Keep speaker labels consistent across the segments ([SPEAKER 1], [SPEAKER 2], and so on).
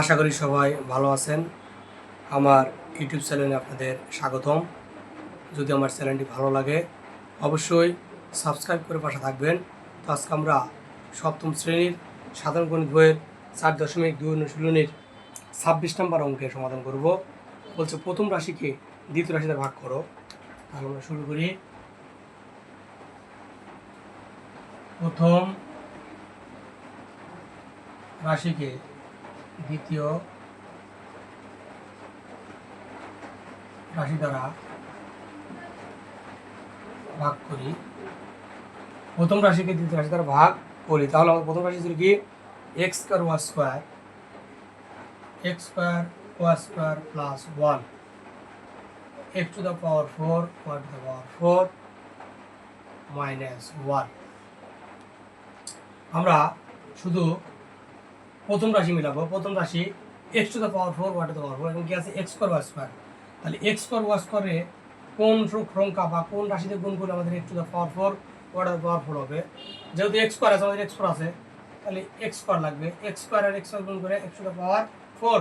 [SPEAKER 1] আশা করি সবাই ভালো আছেন। আমার ইউটিউব চ্যানেলে আপনাদের স্বাগতম। যদি আমার চ্যানেলটি ভালো লাগে, অবশ্যই সাবস্ক্রাইব করে পাশে থাকবেন। তো আজকে আমরা সপ্তম শ্রেণির সাধারণ গণিত বইয়ের চার দশমিক দুই অনুশীলনীর ছাব্বিশ নম্বর অঙ্কের সমাধান করব। বলছে, প্রথম রাশিকে দ্বিতীয় রাশিতে ভাগ করো। তাহলে আমরা শুরু করি। প্রথম রাশিকে দ্বিতীয় রাশি দ্বারা ভাগ করি। প্রথম রাশিকে দ্বিতীয় রাশি দ্বারা ভাগ করি। তাহলে আমাদের প্রথম রাশি ছিল কি? X square y square x square y square plus one x to the power four y to the power four minus one আমরা শুধু প্রথম রাশি মিলাবো, প্রথম রাশি x to the power four y to the power four এখন কি আছে? এক্স স্কোয়ার ওয়াই স্কোয়ার তাহলে এক্স স্কোয়ার ওয়াই স্কোয়ারে কোন সংখ্যা বা কোন রাশিতে গুণ করলে আমাদের x to the power four y to the power four হবে? যেহেতু এক্স স্কোয়ার আছে, আমাদের এক্স ফোর আছে, তাহলে এক্স স্কোয়ার লাগবে। এক্স স্কোয়ার আর এক্স স্কোয়ার গুণ করে x to the power four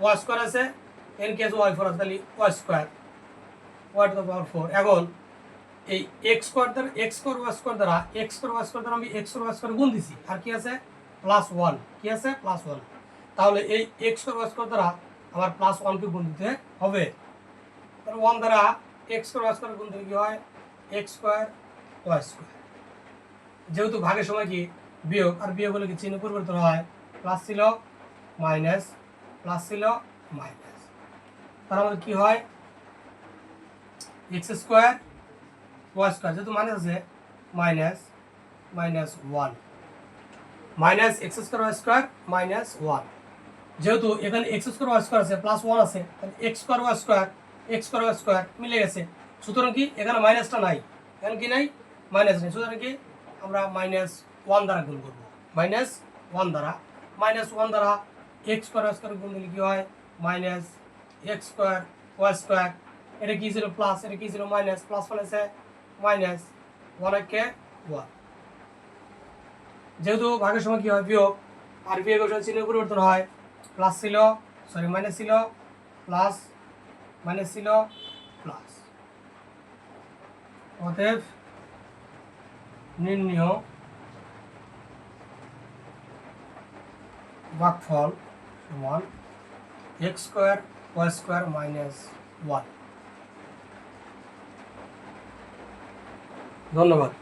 [SPEAKER 1] y square আছে এন কে আছে? ওয়াই ফোর আছে, তাহলে y square y to the power four এখন এই এক্স স্কোয়ার দ্বারা এক্স স্কোয়ার ওয়াই স্কোয়ার দ্বারা এক্স স্কোয়ার ওয়াই স্কোয়ার দ্বারা আমি এক্স স্কোয়ার ওয়াই স্কোয়ার গুণ দিছি। আর কি আছে? প্লাস ওয়ান কি আছে? প্লাস ওয়ান তাহলে এই এক্স স্কোয়ার দ্বারা আমার প্লাস ওয়ানকে গুণ দিতে হবে। তাহলে ওয়ান দ্বারা এক্স স্কোয়ার স্কোয়ার গুণ দিলে কি হয়? এক্স স্কোয়ার ওয়াই স্কোয়ার যেহেতু ভাগের সময় কি? বিয়োগ। আর বিয়োগ হলে কি চিহ্ন পরিবর্তন হয়? প্লাস ছিল মাইনাস প্লাস ছিল মাইনাস তাহলে আমাদের কি হয়? এক্স স্কোয়ার ওয়াই স্কোয়ার যেহেতু মাইনাস আছে minus minus one minus x square square minus one. যেহেতু এখানে এক্স স্কোয়ার স্কোয়ার আছে প্লাস ওয়ান আছে, তাহলে x square square, x square square মিলে গেছে। সুতরাং কি, এখানে মাইনাসটা নাই। এখানে কি নাই? মাইনাস নেই। সুতরাং কি, আমরা মাইনাস ওয়ান দ্বারা গুণ করব। মাইনাস ওয়ান দ্বারা। মাইনাস ওয়ান দ্বারা এক্স স্কোয়ার স্কোয়ার গুণ দিলে কি হয়? Minus x square y square. এটা কি ছিল? প্লাস এটা কি ছিল? মাইনাস। প্লাস ফলেছে মাইনাস ওয়ান একে ওয়ান যেহেতু ভাগের সময় কি হয়? বিয়োগ। আর বিয়োগের সময় চিহ্ন পরিবর্তন হয়। প্লাস ছিল সরি মাইনাস ছিল প্লাস মাইনাস ছিল প্লাস অতএব নির্ণয় ভাগফল সমান x square y square minus one ধন্যবাদ।